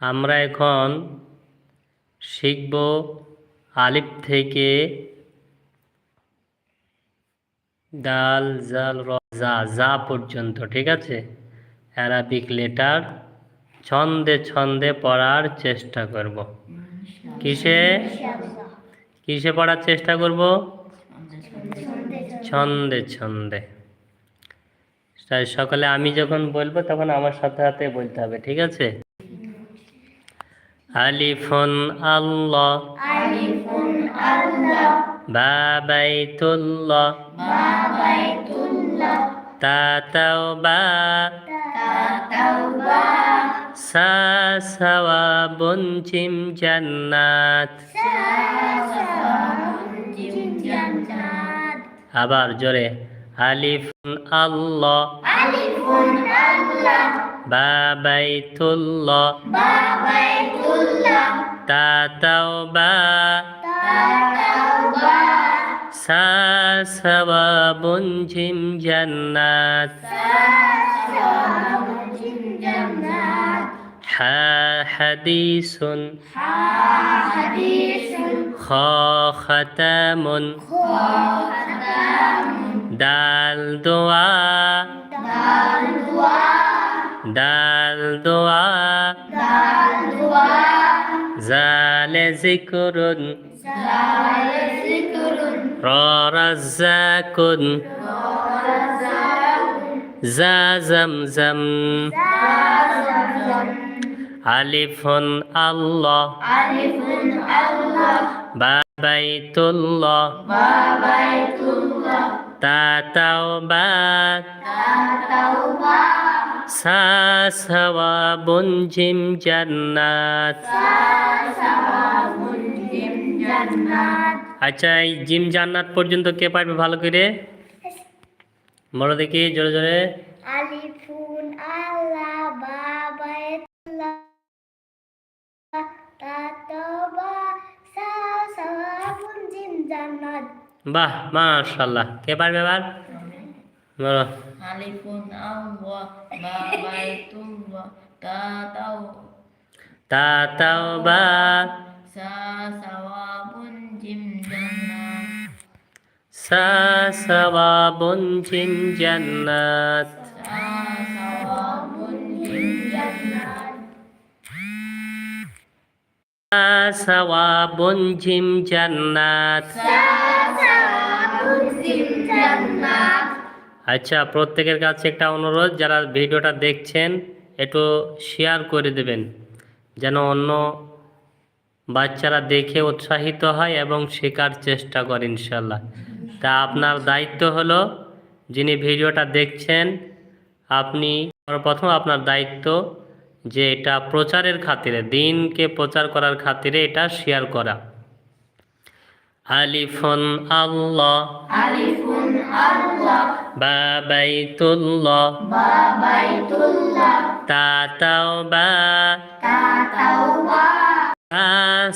আমরা এখন শিখব আলিফ থেকে দাল, জাল যা যা পর্যন্ত, ঠিক আছে? অ্যারাবিক লেটার ছন্দে ছন্দে পড়ার চেষ্টা করব। কিসে? কিসে পড়ার চেষ্টা করব? ছন্দে ছন্দে। তাই সকালে আমি যখন বলব তখন আমার সাথে সাথে বলতে হবে, ঠিক আছে? আলিফুন আল্লাহ। আলিফুন আল্লাহ। বাবাইতুল্লাহ বাবাইতুল্লাহ তা তাওবা। তা তাওবা। সা সাওয়াবুন জিম জান্নাত। জিম জান্নাত। আবার জোরে। আলিফুন আল্লাহ। আলিফুন আল্লাহ। বাবাইতুল্লাহ। বাবাইতুল্লাহ। তা তাওবা। তা তাওবা সা সাওয়াবুন জিম জান্নাত হা হাদিসুন। হা হাদিসুন খ খতামুন। খাতাম দাল দোয়া। দাল দোয়া। দাল দুয়া, জালে জিকরুন জাল জিকরুন র রাজ্জাকুন জা জমজম, আলিফুন আল্লাহ, বাবাইতুল্লাহ বাবাইতুল্লাহ তা তাওবা তা তাওবা সা সাওয়াবুন জিম জান্নাত। আচ্ছা এই জিম জান্নাত পর্যন্ত কে পারবে ভালো করে? বলো দেখি জোরে জোরে। আলিফুন আল্লাহ জিম জান্নাত। বাহ মাশাল্লাহ কে পারবে এবার? বলো আলিফুন আল্লাহ বাবাইতুল্লাহ তা তাও তা তাওবা সা সাওয়াবুন জিম জান্নাত সা সাওয়াবুন জিম জান্নাত সা সাওয়াবুন জিম জান্নাত সা সাওয়াবুন জিম জান্নাত সাওয়াবুন জিম জান্নাত আচ্ছা প্রত্যেকের কাছে একটা অনুরোধ, যারা ভিডিওটা দেখছেন, একটু শেয়ার করে দেবেন, যেন অন্য বাচ্চারা দেখে উৎসাহিত হয় এবং শেখার চেষ্টা করে ইনশাল্লাহ তা আপনার দায়িত্ব হলো, যিনি ভিডিওটা দেখছেন, আপনি প্রথম আপনার দায়িত্ব যে এটা প্রচারের খাতিরে, দিনকে প্রচার করার খাতিরে এটা শেয়ার করা। আলিফন আল্লাহ। আলিফুন আল্লাহ বাবাইতুল্লাহ বাবাইতুল্লাহ তা তাওবা তা তাওবা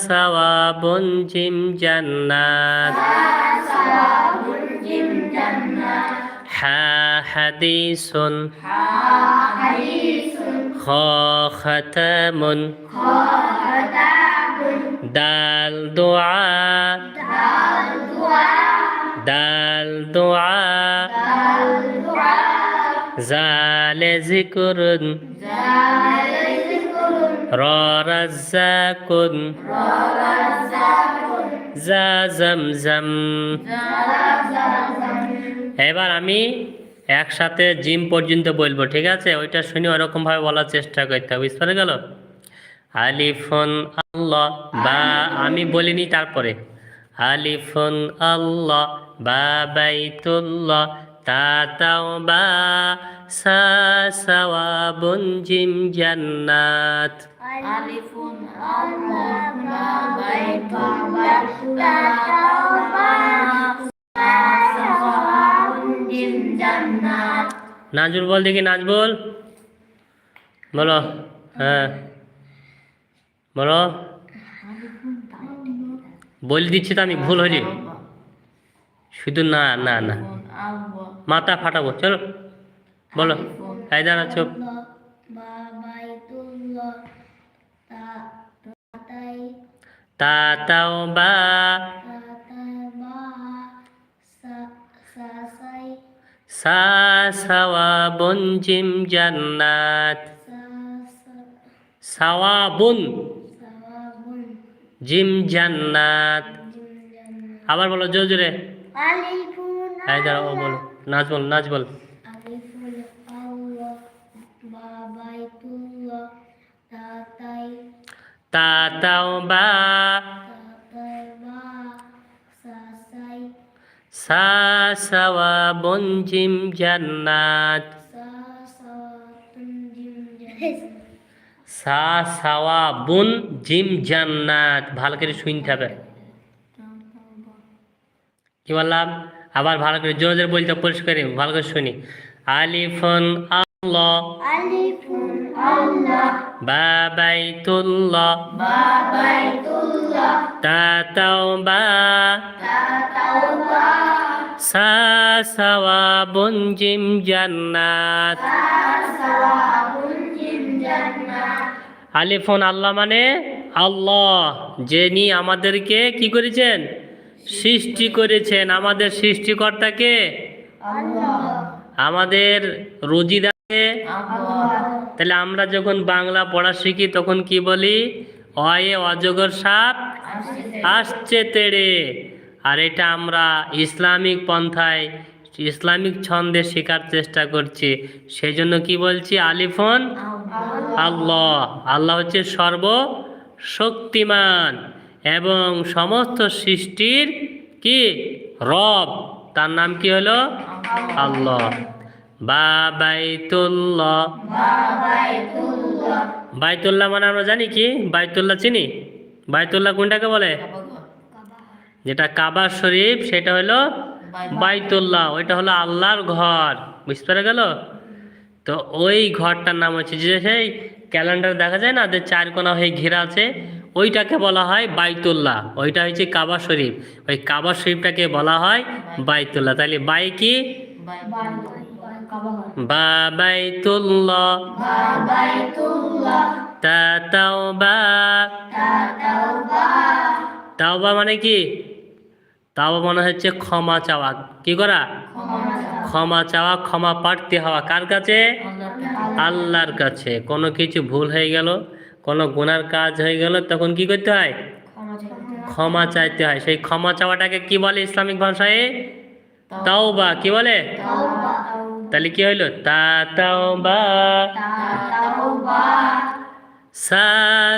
সাওয়াবুন জিম জান্নাত সাওয়াবুন জিম জান্নাত হা হাদিসুন হা হাদিসুন খ খতামুন খাতাবুন দাল দোয়া দাল দুয়া দাল দোয়া দাল দুয়া, জালে জিকরুন জাল জিকরুন র রাজ্জাকুন রাযাকুন জা এবার আমি একসাথে জিম পর্যন্ত বলব, ঠিক আছে? ওইটা শুনে ওরকমভাবে বলার চেষ্টা করতে হবে, বুঝতে গেল আলিফুন আল্লাহ, বা আমি বলিনি তারপরে। আলিফুন আল্লাহ বা বাইতুল্লাহ তা তাও বা সা সাওয়াবুন জিম জান্নাত। আলিফুন বাবাইতুল্লাহ তাওবা নাজুল বল দেখি নাচ বল বলো। হ্যাঁ বলো বলে দিচ্ছি তো আমি ভুল হয়েছি শুধু না না না। মাথা ফাটাবো চলো। বলো। এই দাঁড়া তাও বা। সা সাওয়াবুন জিম জান্নাত। সাওয়াবুন। জিম জান্নাত। আবার বলো জোরে। এই দাঁড়াও ও বলো। নাচ বল নাচ বল। আলিফুল আল্লাহ বাবাইতুল্লাহ তাতাই তা তাও বা সা সাওয়াবুন জিম জান্নাত। সা জিম জান্নাত। ভালো করে শুনতে হবে। কি বললাম? আবার ভালো করে জোরে জোরে বলতে পরিষ্কার ভালো করে শুনি। আলিফুন আল্লাহ। আলিফুন আল্লাহ সা জিম জান্নাত। আলিফুন আল্লাহ মানে আল্লাহ, যিনি আমাদেরকে কি করেছেন? সৃষ্টি করেছেন। আমাদের সৃষ্টিকর্তাকে? আমাদের রুজিদাকে তাহলে আমরা যখন বাংলা পড়া শিখি, তখন কি বলি? অয়ে অজগর সাপ আসছে তেড়ে। আর এটা আমরা ইসলামিক পন্থায়, ইসলামিক ছন্দে শেখার চেষ্টা করছি। সেই জন্য কি বলছি? আলিফন আল্লাহ। আল্লাহ হচ্ছে সর্ব শক্তিমান এবং সমস্ত সৃষ্টির কি? রব। তার নাম কি হলো? আল্লাহ। বাবাইতুল্লাহ। বাবাইতুল্লাহ বাইতুল্লাহ মানে আমরা জানি কি? বাইতুল্লাহ চিনি? বাইতুল্লাহ কোনটাকে বলে? যেটা কাবা শরীফ, সেটা হলো বাইতুল্লাহ। ওইটা হলো আল্লাহর ঘর। বুঝতে পেরে গেল? তো ওই ঘরটার নাম হচ্ছে যে সেই ক্যালেন্ডার দেখা যায় না? যে চার কোনা হয়ে ঘেরা আছে। ওইটাকে বলা হয় বাইতুল্লাহ, ওইটা হচ্ছে কাবা শরীফ। ওই কাবা শরীফটাকে বলা হয় বাইতুল্লাহ। তাহলে বাই কি? বাবাইতুল্লাহ তাওবা মানে কি? তাওবা মানে হচ্ছে ক্ষমা চাওয়া। কি করা? ক্ষমা চাওয়া, ক্ষমা প্রার্থী হওয়া। কার কাছে? আল্লাহর কাছে। কোনো কিছু ভুল হয়ে গেল? কোনো গুনার কাজ হয়ে গেল তখন কি করতে হয়? ক্ষমা চাইতে হয়। সেই ক্ষমা চাওয়াটাকে কি বলে ইসলামিক ভাষায়? তাও বা কি বলে? তাহলে কি হইল? তা তাতাওবা সা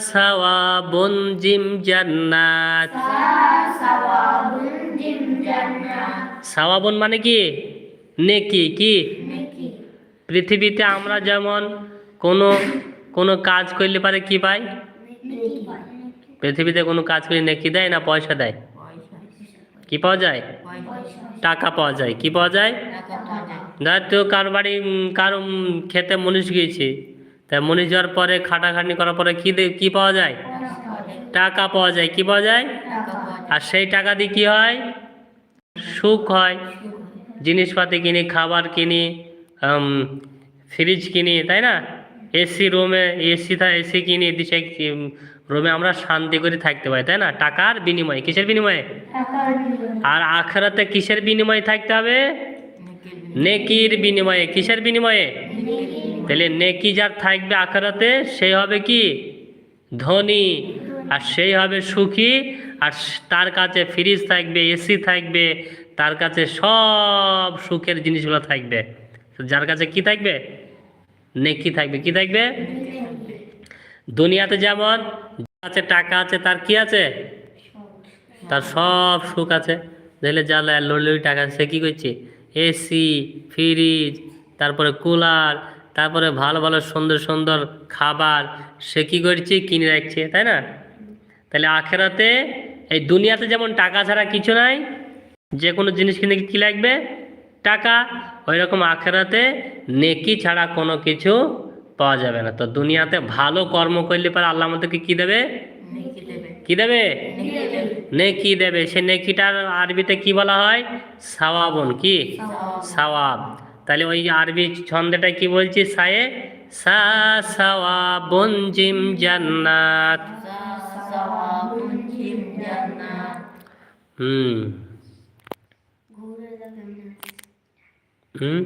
সাওয়া বন জিম জান্নাত। সাওয়াবন মানে কি? নেকি। কি? পৃথিবীতে আমরা যেমন কোনো কোনো কাজ করলে পারে কি পাই পৃথিবীতে কোনো কাজ করলে নেকি দেয় না পয়সা দেয়? কি পাওয়া যায়? টাকা পাওয়া যায়। কি পাওয়া যায়? ধর তো কার বাড়ি কার খেতে মনীষ গিয়েছে। তা মনীষ যাওয়ার পরে, খাটাখাটনি করার পরে কি কি পাওয়া যায়? টাকা পাওয়া যায়। কি পাওয়া যায়? আর সেই টাকা দিয়ে কি হয়? সুখ হয়। জিনিসপাতি কিনি, খাবার কিনি ফ্রিজ কিনি, তাই না? এসি রুমে এসি থা এসি কিনে দিছে রুমে আমরা শান্তি করে থাকতে পারি তাই না? টাকার বিনিময়ে কিসের বিনিময়ে? আর আখরাতে কিসের বিনিময়ে থাকতে হবে? নেকির বিনিময়ে কিসের বিনিময়ে? তাহলে নেকি যার থাকবে আখরাতে সেই হবে কি? ধনী। আর সেই হবে সুখী। আর তার কাছে ফ্রিজ থাকবে এসি থাকবে তার কাছে সব সুখের জিনিসগুলো থাকবে। যার কাছে কি থাকবে? নেকি থাকবে? কি থাকবে? দুনিয়াতে যেমন আছে টাকা আছে, তার কি আছে? তার সব সুখ আছে। দেখলে যা লড়লড়ি টাকা সে কী করছে? এসি ফ্রিজ তারপরে কুলার তারপরে ভালো ভালো সুন্দর সুন্দর খাবার, সে কী করছে? কিনে রাখছে, তাই না? তাহলে আখেরাতে এই দুনিয়াতে যেমন টাকা ছাড়া কিছু নাই, যে কোনো জিনিস কিনে কী লাগবে? টাকা ওই রকম আখেরাতে নেকি ছাড়া কোনো কিছু পাওয়া যাবে না। তো দুনিয়াতে ভালো কর্ম করলে পরে আল্লাহ আমাদেরকে কী দেবে? কি দেবে? নেকি দেবে। সে নেকিটার আরবিতে কি বলা হয়? সাওয়াবন কি? সাওয়াব। তাহলে ওই আরবি ছন্দেটা কি বলছি? সায়ে? সা সাওয়াবন জিম জান্নাত। সাসাওয়াবুন জিম জান্নাত। হুম ঘুরে যাবেন না হুম।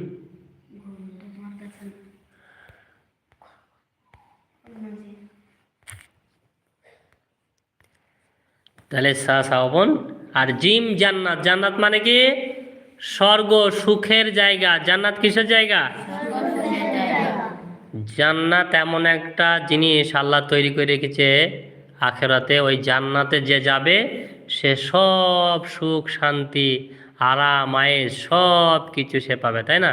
তাহলে সা সাবন আর জিম জান্নাত। জান্নাত মানে কি? স্বর্গ, সুখের জায়গা। জান্নাত কিসের জায়গা? জান্নাত এমন একটা জিনিস আল্লাহ তৈরি করে রেখেছে আখেরাতে। ওই জান্নাতে যে যাবে, সে সব সুখ, শান্তি আরাম আয়েস সব কিছু সে পাবে তাই না?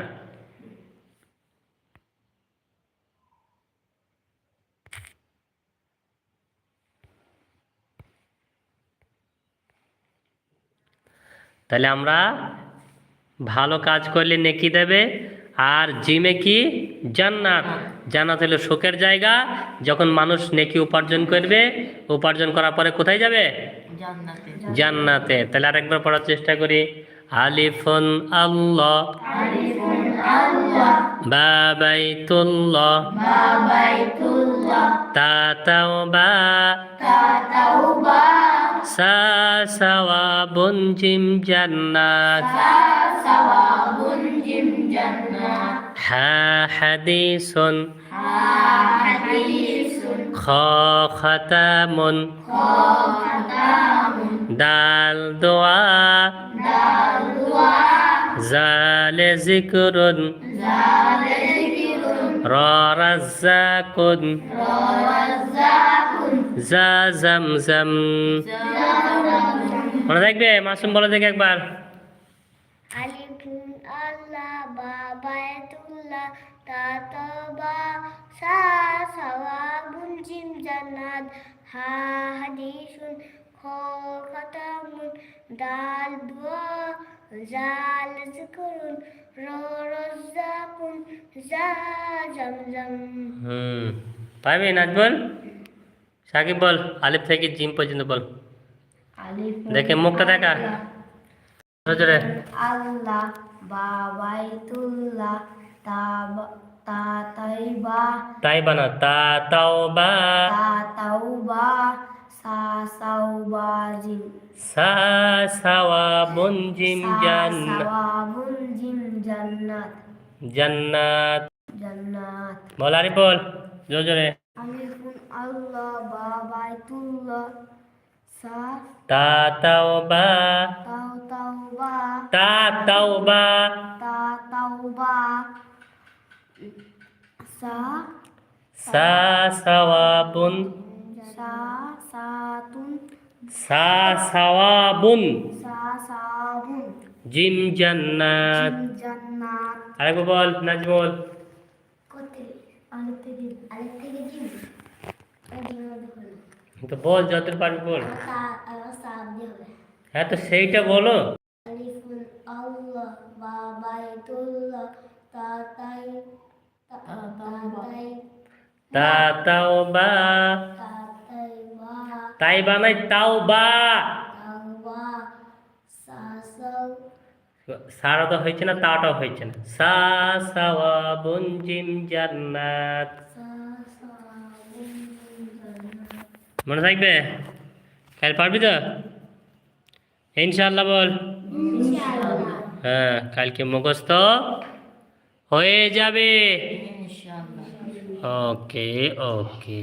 তাহলে আমরা ভালো কাজ করলে নেকি দেবে আর জিমে কি? জান্নাত। জান্নাত হলো সুখের জায়গা যখন মানুষ নেকি উপার্জন করবে উপার্জন করার পরে কোথায় যাবে? জান্নাতে। জান্নাতে। তাহলে আরেকবার পড়ার চেষ্টা করি। আলিফুন আল্লাহ আলিফুন আল্লাহ বাবাইতুল্লাহ বাবাইতুল্লাহ তা তাওবা তা তাওবা সা সাওয়াবুন জিম জান্নাত সা সাওয়াবুন জিম জান্নাত হা হাদিসুন হা হাদিসুন খ খতামুন খাতামুন দাল দোয়া, জাল জিকরুন জালে জিকিরুন র রাজ্জাকুন রাজ্জাকুন জা জামজাম। মনে থাকবে? মাসুম বলে দেখে একবার। আলিফুন সা সাওয়াবুন জিম হা, হাদিসুন। দুয়া জাল জিকরুন র রাজ্জাকুন জা জামজাম হুম পারবি নাজবল সাকিব বল আলিফ থেকে জিম পর্যন্ত বল। আলিফুন দেখে মুখটা দেখা জোরে আল্লাহ। বাবাইতুল্লাহ তা তাইবা। তাই বানা তা তাও বা তা তাওবা। সা সাওবা জিম সা সাওয়াবুন জিম সা জান্নাত সাওয়াবুন জিম জান্নাত জান্নাত জান্নাত বল আরিফ বল জোরে জোরে আলিফুন আল্লাহ বাবাইতুল্লাহ সা তা তাও বা তাও তাওবা তা তাও বা তা তাওবা সা সাওয়াবুন সা সাওয়াবুন সাবুন জিম জান্নাত। জিম জান্নাত। আরেকবার বল নাজমুল। কোতে আলেপ থেকে আলেপ থেকে জিম? তো বল যত পারবি বল। হ্যাঁ তো সেইটা বলো। আলিফুন আল্লাহ বাবাইতুল্লাহ তাতাই তাতাই তা তাও বা তাতাই বা তাই বানাই তাও বা তাওবা সাসাও। সারা তো হয়েছে না তাটাও হয়েছে না? সা সাওয়াবুন জিম জান্নাত। মনে থাকবে? কাল পারবি তো? ইনশাল্লাহ বল। হ্যাঁ কালকে মুখস্থ হয়ে যাবে। ওকে ওকে।